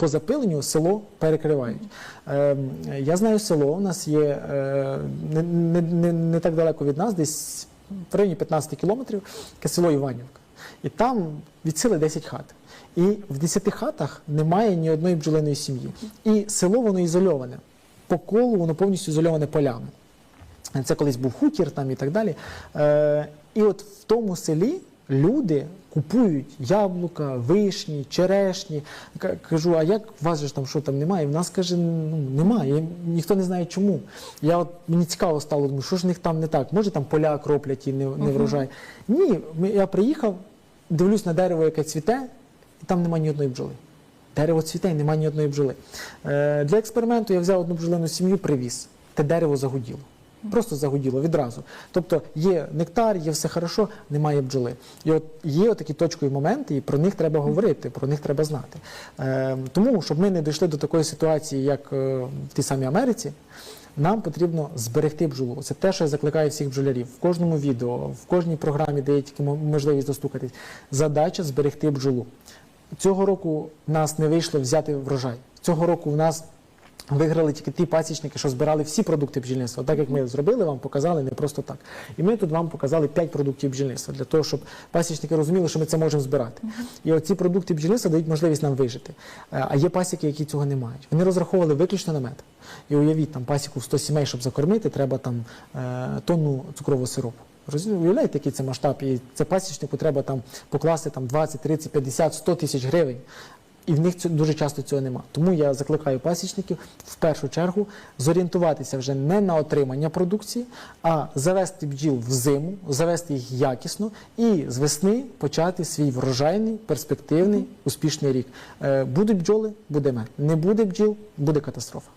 по запиленню село перекривають. Е, я знаю село, у нас є е, не, не, не, не так далеко від нас, десь в районі 15 кілометрів, таке село Іванівка. І там від сили 10 хат. І в 10 хатах немає ні одної бджолиної сім'ї. І село воно ізольоване. По колу воно повністю ізольоване полями. Це колись був хутір там і так далі. Е, і от в тому селі люди купують яблука, вишні, черешні. Кажу, а як у вас же там що там немає? І в нас каже, ну немає. І ніхто не знає чому. Я от мені цікаво стало, думаю, що ж в них там не так? Може там поля кроплять і не, не врожай. Ні, я приїхав, дивлюсь на дерево, яке цвіте, і там немає ні одної бджоли. Дерево цвіте, і немає ні одної бджоли. Е, для експерименту я взяв одну бджолину сім'ю, привіз. Те дерево загуділо. Просто загуділо відразу. Тобто є нектар, є все хорошо, немає бджоли. І от є такі точкові моменти, і про них треба говорити, про них треба знати. Е, тому, щоб ми не дійшли до такої ситуації, як е, в тій самій Америці, нам потрібно зберегти бджолу. Це те, що я закликаю всіх бджолярів в кожному відео, в кожній програмі, де є тільки мо- можливість достукатись. Задача зберегти бджолу. Цього року в нас не вийшло взяти врожай. Цього року в нас виграли тільки ті пасічники, що збирали всі продукти бджільництва. Так як ми зробили, вам показали не просто так. І ми тут вам показали 5 продуктів бджільництва для того, щоб пасічники розуміли, що ми це можемо збирати. І оці продукти бджільництва дають можливість нам вижити. Е, А є пасіки, які цього не мають. Вони розраховували виключно на мед. І уявіть, там пасіку в 100 сімей, щоб закормити, треба там е, тонну цукрового сиропу. Уявляєте, який це масштаб? І це пасічнику треба там покласти там 20, 30, 50, 100 тисяч гривень. І в них дуже часто цього нема. Тому я закликаю пасічників в першу чергу зорієнтуватися вже не на отримання продукції, а завести бджіл в зиму, завести їх якісно і з весни почати свій врожайний, перспективний, успішний рік. Е, Будуть бджоли, буде мед. Не буде бджіл, буде катастрофа.